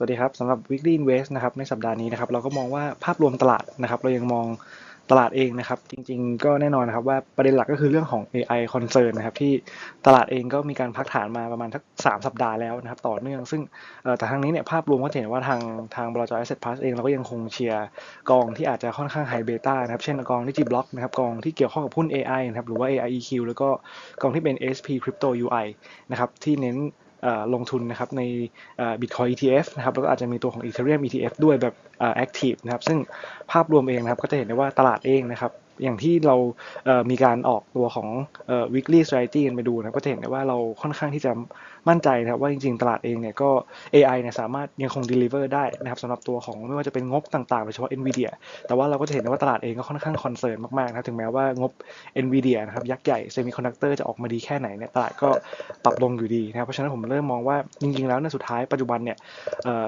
สวัสดีครับสำหรับ weekly invest นะครับในสัปดาห์นี้นะครับเราก็มองว่าภาพรวมตลาดนะครับเรายังมองตลาดเองนะครับจริงๆ ก็แน่นอนนะครับว่าประเด็นหลักก็คือเรื่องของ AI concern นะครับที่ตลาดเองก็มีการพักฐานมาประมาณสักสามสัปดาห์แล้วนะครับต่อเนื่อง ซึ่งแต่ทางนี้เนี่ยภาพรวมก็เห็นว่าทางทางบลจ Asset Plus เองเราก็ยังคงเชียร์กองที่อาจจะค่อนข้างไฮเบต้านะครับเช่นกองดิจิบล็อกนะครับกองที่เกี่ยวข้องกับหุ้น AI นะครับหรือว่า AIEQ แล้วก็กองที่เป็น SP Crypto UI นะครับที่เน้น ลงทุนนะครับในเอ่อ Bitcoin ETF นะครับแล้วก็อาจจะมีตัวของ Ethereum ETF ด้วยแบบเอ่อ Active นะครับซึ่งภาพรวมเองนะครับก็จะเห็นได้ว่าตลาดเองนะครับ อย่างที่เรามีการออกตัวของ weekly strategy กันไปดูนะก็จะเห็นได้ว่าเราค่อนข้างที่จะมั่นใจนะครับว่าจริงๆ ตลาดเองเนี่ยก็ AI เนี่ยสามารถยังคง deliver ได้นะครับสำหรับตัวของไม่ว่าจะเป็นงบต่างๆโดยเฉพาะ Nvidia แต่ว่าเราก็จะเห็นได้ว่าตลาดเองก็ค่อนข้างคอนเซิร์นมากๆนะครับถึงแม้ว่างบ Nvidia นะครับยักษ์ใหญ่ Semiconductor จะออกมาดีแค่ไหนเนี่ยตลาดก็ปรับลงอยู่ดีนะครับเพราะฉะนั้นผมเริ่มมองว่าจริงๆ แล้วในสุดท้ายปัจจุบันเนี่ย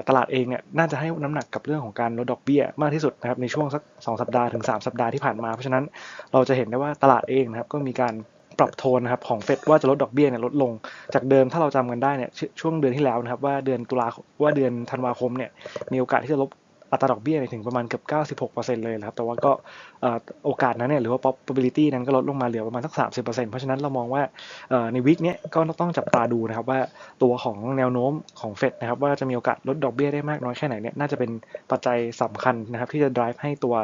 ตลาดเองเนี่ยน่าจะให้น้ำหนักกับเรื่องของการลดดอกเบี้ยมากที่สุดนะครับในช่วงสักสองสัปดาห์ถึงสามสัปดาห์ที่ผ่านมาเพราะฉะนั้นเราจะเห็นได้ว่าตลาดเองนะครับก็มีการปรับโทนนะครับของเฟดว่าจะลดดอกเบี้ยเนี่ยลดลง จากเดิมถ้าเราจำกันได้เนี่ยชช่วงเดือนที่แล้วนะครับว่าเดือนตุลาว่าเดือนธันวาคมเนี่ยมีโอกาสที่จะลด อัตราดอกเบี้ยถึงประมาณเกือบ96%เลยนะครับ แต่ว่าก็โอกาสนั้นเนี่ยหรือว่า probability นั้นก็ลดลงมาเหลือประมาณสัก 30%เพราะฉะนั้นเรามองว่าในวีคเนี้ยก็ต้องจับตาดูนะครับว่าตัวของแนวโน้มของเฟดนะครับว่าจะมีโอกาสลดดอกเบี้ยได้มากน้อยแค่ไหนเนี่ยน่าจะเป็นปัจจัยสำคัญนะครับที่จะ drive ให้ตัว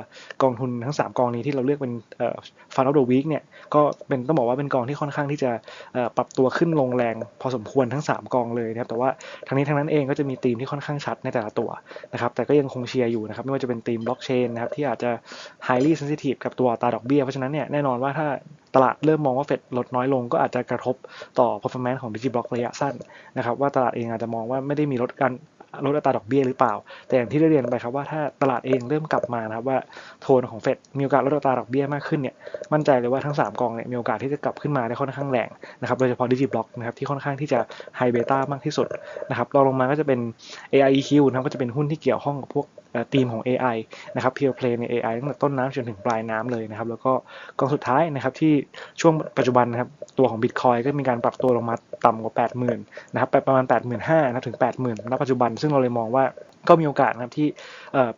กองทุนทั้ง 3 กองนี้ที่เราเลือกเป็นเอ่อ fund of the week เนี่ยก็เป็นต้องบอกว่าเป็นกองที่ค่อนข้างที่จะปรับตัวขึ้นลงแรง พอสมควรทั้ง 3 กองเลยนะครับแต่ว่าทั้งนี้ทั้งนั้นเองก็จะมีธีมที่ค่อนข้างชัดในแต่ละตัวนะครับแต่ก็ยังคงชียร์อยู่นะครับ ไม่ว่าจะเป็นธีมบล็อกเชนนะครับที่อาจจะ highly sensitive กับตัวตาดอกเบี้ย เพราะฉะนั้นเนี่ยแน่นอนว่าถ้าตลาดเริ่มมองว่าเฟดลดน้อยลงก็อาจจะกระทบต่อ performance ของ Digiblock ระยะสั้นนะครับว่าตลาดเองอาจจะมองว่าไม่ได้มีลดการลดอัตราดอกเบี้ยหรือเปล่า แต่อย่างที่ได้เรียนไปครับว่าถ้าตลาดเองเริ่มกลับมานะครับว่าโทนของเฟดมีโอกาสลดอัตราดอกเบี้ยมากขึ้นเนี่ยมั่นใจเลยว่าทั้ง 3กองเนี่ยมีโอกาสที่จะกลับขึ้นมาได้ค่อนข้างแรงนะครับโดยเฉพาะ Digiblock นะครับที่ค่อนข้างที่จะไฮเบต้ามากที่สุดนะครับรองลงมาก็จะเป็น AIEQ นะครับก็จะเป็นหุ้นที่เกี่ยวข้องกับพวก ทีมของ AI นะครับ Pure Play ใน AI ตั้งแต่ต้นน้ำจนถึงปลายน้ำเลยนะครับ แล้วก็กองสุดท้ายนะครับที่ช่วงปัจจุบันนะครับตัวของ Bitcoin ก็มีการปรับตัวลงมาต่ำกว่า 80,000 นะครับไปประมาณ 85,000นะถึง 80,000ณปัจจุบันซึ่งเราเลยมองว่า ก็มีโอกาสนะครับที่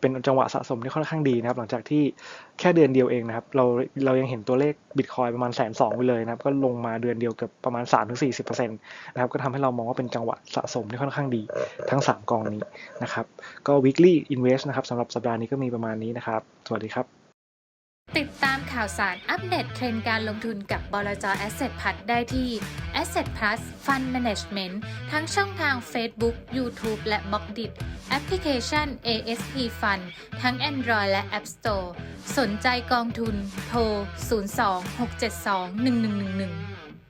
เป็นจังหวะสะสมที่ค่อนข้างดีนะครับ หลังจากที่แค่เดือนเดียวเองนะครับ เราเรายังเห็นตัวเลขบิตคอยประมาณแสนสองไปเลยนะครับ ก็ลงมาเดือนเดียวเกือบประมาณ 3-40%นะครับ ก็ทำให้เรามองว่าเป็นจังหวะสะสมที่ค่อนข้างดีทั้ง 3 กองนี้นะครับ ก็ weekly invest นะครับสำหรับสัปดาห์นี้ก็มีประมาณนี้นะครับ สวัสดีครับ ติดตามข่าวสารอัปเดตเทรนด์การลงทุนกับบลจ Asset Plus ได้ที่ Asset Plus Fund Management ทั้งช่องทาง Facebook, YouTube และ b ล็อกดิแอปพลิเคชัน ASP Fund ทั้ง Android และ App Store สนใจกองทุน โทร 02 672 1111